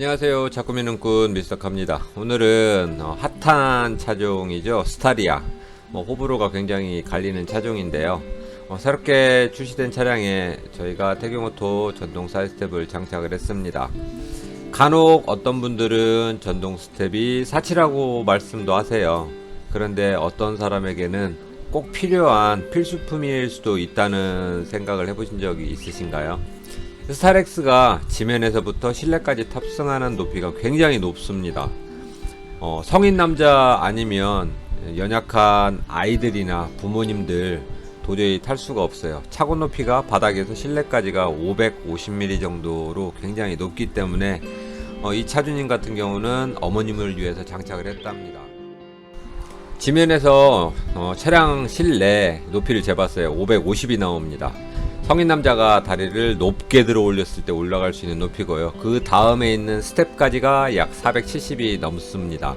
안녕하세요. 자꾸미 눈꾼 미스터카입니다. 오늘은 어, 핫한 차종이죠. 스타리아. 뭐 호불호가 굉장히 갈리는 차종인데요. 어, 새롭게 출시된 차량에 저희가 태경오토 전동 사이스텝을 장착을 했습니다. 간혹 어떤 분들은 전동 스텝이 사치라고 말씀도 하세요. 그런데 어떤 사람에게는 꼭 필요한 필수품일 수도 있다는 생각을 해보신 적이 있으신가요? 스타렉스가 지면에서부터 실내까지 탑승하는 높이가 굉장히 높습니다. 어, 성인 남자 아니면 연약한 아이들이나 부모님들 도저히 탈 수가 없어요. 차고 높이가 바닥에서 실내까지가 550mm 정도로 굉장히 높기 때문에 어, 이 차주님 같은 경우는 어머님을 위해서 장착을 했답니다. 지면에서 어, 차량 실내 높이를 재봤어요. 550이 나옵니다. 성인 남자가 다리를 높게 들어 올렸을 때 올라갈 수 있는 높이고요. 그 다음에 있는 스텝까지가 약 470이 넘습니다.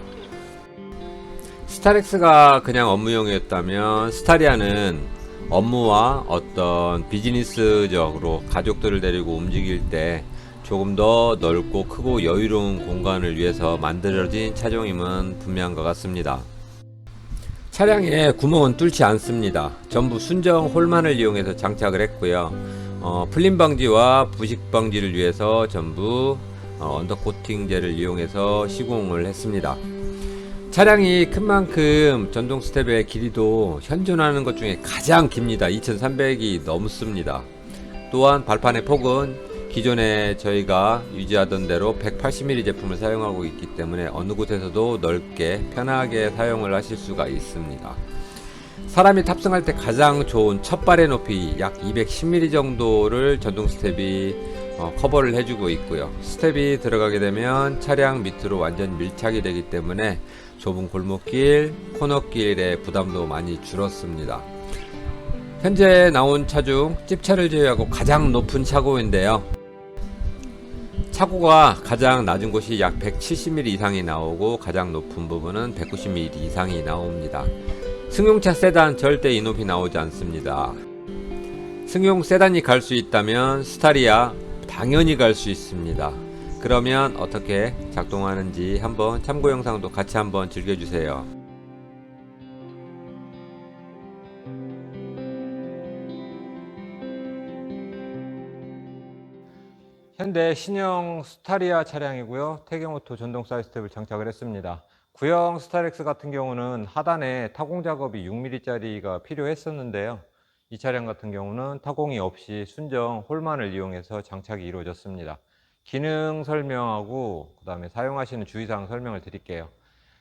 스타렉스가 그냥 업무용이었다면 스타리아는 업무와 어떤 비즈니스적으로 가족들을 데리고 움직일 때 조금 더 넓고 크고 여유로운 공간을 위해서 만들어진 차종임은 분명한 것 같습니다. 차량에 구멍은 뚫지 않습니다. 전부 순정 홀만을 이용해서 장착을 했고요. 어, 풀림 방지와 부식 방지를 위해서 전부 어, 언더코팅제를 이용해서 시공을 했습니다. 차량이 큰 만큼 전동 스텝의 길이도 현존하는 것 중에 가장 깁니다. 2300이 넘습니다. 또한 발판의 폭은 기존에 저희가 유지하던 대로 180mm 제품을 사용하고 있기 때문에 어느 곳에서도 넓게 편하게 사용을 하실 수가 있습니다. 사람이 탑승할 때 가장 좋은 첫 발의 높이 약 210mm 정도를 전동 스텝이 어, 커버를 해주고 있고요. 스텝이 들어가게 되면 차량 밑으로 완전 밀착이 되기 때문에 좁은 골목길, 코너길의 부담도 많이 줄었습니다. 현재 나온 차 중 찝차를 제외하고 가장 높은 차고인데요. 차고가 가장 낮은 곳이 약 170mm 이상이 나오고 가장 높은 부분은 190mm 이상이 나옵니다. 승용차 세단 절대 이 높이 나오지 않습니다. 승용 세단이 갈 수 있다면 스타리아 당연히 갈 수 있습니다. 그러면 어떻게 작동하는지 한번 참고 영상도 같이 한번 즐겨주세요. 현대 신형 스타리아 차량이고요. 태경오토 전동 사이스텝을 장착을 했습니다. 구형 스타렉스 같은 경우는 하단에 타공 작업이 6mm짜리가 필요했었는데요. 이 차량 같은 경우는 타공이 없이 순정 홀만을 이용해서 장착이 이루어졌습니다. 기능 설명하고 그 다음에 사용하시는 주의사항 설명을 드릴게요.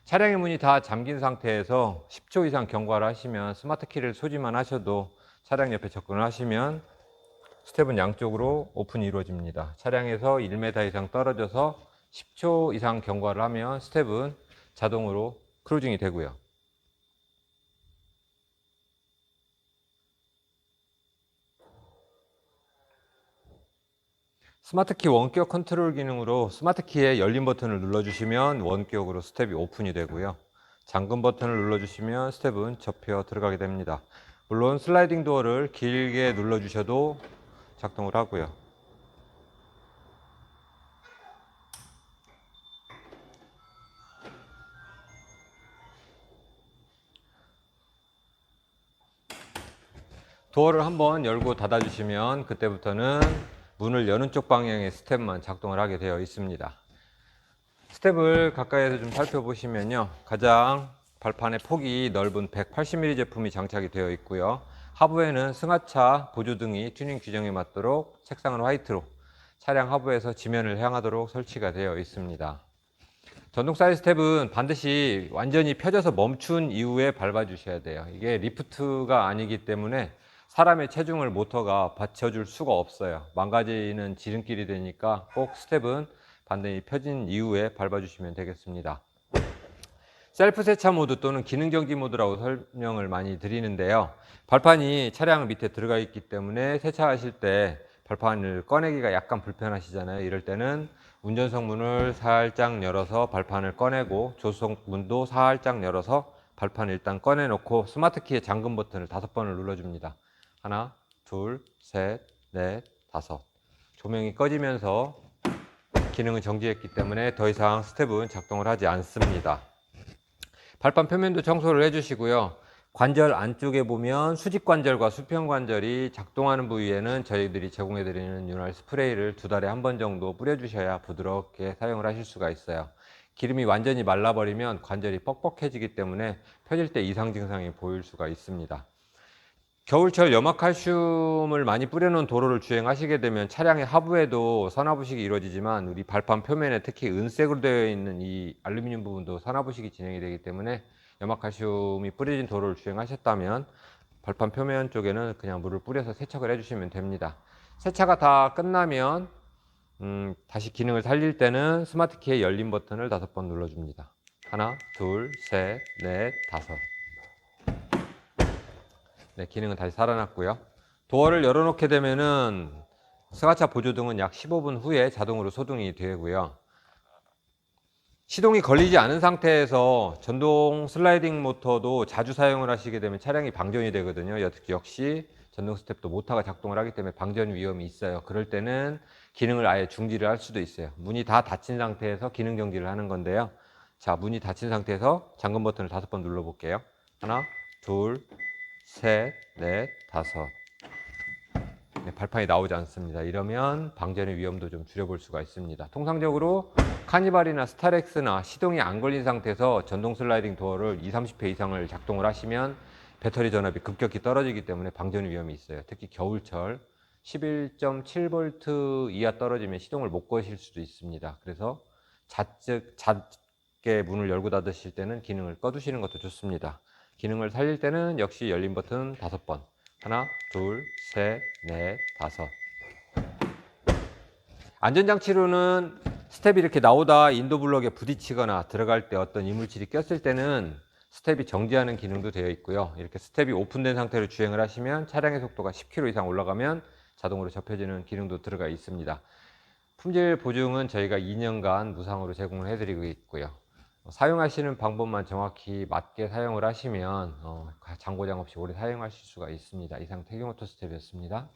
차량의 문이 다 잠긴 상태에서 10초 이상 경과를 하시면 스마트 키를 소지만 하셔도 차량 옆에 접근을 하시면 스텝은 양쪽으로 오픈이 이루어집니다. 차량에서 1m 이상 떨어져서 10초 이상 경과를 하면 스텝은 자동으로 크루징이 되고요. 스마트키 원격 컨트롤 기능으로 스마트키의 열린 버튼을 눌러주시면 원격으로 스텝이 오픈이 되고요. 잠금 버튼을 눌러주시면 스텝은 접혀 들어가게 됩니다. 물론 슬라이딩 도어를 길게 눌러주셔도 작동을 하고요. 도어를 한번 열고 닫아 주시면 그때부터는 문을 여는 쪽 방향의 스텝만 작동을 하게 되어 있습니다. 스텝을 가까이에서 좀 살펴보시면요. 가장 발판의 폭이 넓은 180mm 제품이 장착이 되어 있고요. 하부에는 승하차 보조 등이 튜닝 규정에 맞도록 색상은 화이트로 차량 하부에서 지면을 향하도록 설치가 되어 있습니다. 전동 사이드 스텝은 반드시 완전히 펴져서 멈춘 이후에 밟아 주셔야 돼요. 이게 리프트가 아니기 때문에 사람의 체중을 모터가 받쳐줄 수가 없어요. 망가지는 지름길이 되니까 꼭 스텝은 반드시 펴진 이후에 밟아 주시면 되겠습니다. 셀프 세차 모드 또는 기능 정지 모드라고 설명을 많이 드리는데요. 발판이 차량 밑에 들어가 있기 때문에 세차하실 때 발판을 꺼내기가 약간 불편하시잖아요. 이럴 때는 운전석 문을 살짝 열어서 발판을 꺼내고 조수석 문도 살짝 열어서 발판을 일단 꺼내놓고 스마트 키의 잠금 버튼을 다섯 번을 눌러줍니다. 하나, 둘, 셋, 넷, 다섯. 조명이 꺼지면서 기능은 정지했기 때문에 더 이상 스텝은 작동을 하지 않습니다. 발판 표면도 청소를 해주시고요. 관절 안쪽에 보면 수직 관절과 수평 관절이 작동하는 부위에는 저희들이 제공해드리는 윤활 스프레이를 두 달에 한 번 정도 뿌려주셔야 부드럽게 사용을 하실 수가 있어요. 기름이 완전히 말라버리면 관절이 뻑뻑해지기 때문에 펴질 때 이상 증상이 보일 수가 있습니다. 겨울철 염화칼슘을 많이 뿌려놓은 도로를 주행하시게 되면 차량의 하부에도 산화부식이 이루어지지만 우리 발판 표면에 특히 은색으로 되어 있는 이 알루미늄 부분도 산화부식이 진행이 되기 때문에 염화칼슘이 뿌려진 도로를 주행하셨다면 발판 표면 쪽에는 그냥 물을 뿌려서 세척을 해주시면 됩니다. 세차가 다 끝나면 음, 다시 기능을 살릴 때는 스마트 키의 열림 버튼을 다섯 번 눌러줍니다. 하나, 둘, 셋, 넷, 다섯. 네, 기능은 다시 살아났고요. 도어를 열어놓게 되면은 스가차 보조등은 약 15분 후에 자동으로 소등이 되고요. 시동이 걸리지 않은 상태에서 전동 슬라이딩 모터도 자주 사용을 하시게 되면 차량이 방전이 되거든요. 여- 역시 전동 스텝도 모터가 작동을 하기 때문에 방전 위험이 있어요. 그럴 때는 기능을 아예 중지를 할 수도 있어요. 문이 다 닫힌 상태에서 기능 정지를 하는 건데요. 자, 문이 닫힌 상태에서 잠금 버튼을 다섯 번 눌러 볼게요. 하나, 둘, 셋, 넷, 다섯. 네, 발판이 나오지 않습니다. 이러면 방전의 위험도 좀 줄여볼 수가 있습니다. 통상적으로 카니발이나 스타렉스나 시동이 안 걸린 상태에서 전동 슬라이딩 도어를 2, 30회 이상을 작동을 하시면 배터리 전압이 급격히 떨어지기 때문에 방전 위험이 있어요. 특히 겨울철 11.7V 이하 떨어지면 시동을 못 거실 수도 있습니다. 그래서 작게 문을 열고 닫으실 때는 기능을 꺼두시는 것도 좋습니다. 기능을 살릴 때는 역시 열림 버튼 다섯 번. 하나, 둘, 셋, 넷, 다섯. 안전장치로는 스텝이 이렇게 나오다 인도 블럭에 부딪히거나 들어갈 때 어떤 이물질이 꼈을 때는 스텝이 정지하는 기능도 되어 있고요. 이렇게 스텝이 오픈된 상태로 주행을 하시면 차량의 속도가 10km 이상 올라가면 자동으로 접혀지는 기능도 들어가 있습니다. 품질 보증은 저희가 2년간 무상으로 제공을 해드리고 있고요. 어, 사용하시는 방법만 정확히 맞게 사용을 하시면 어, 장고장 없이 오래 사용하실 수가 있습니다. 이상 태경오토 스텝이었습니다.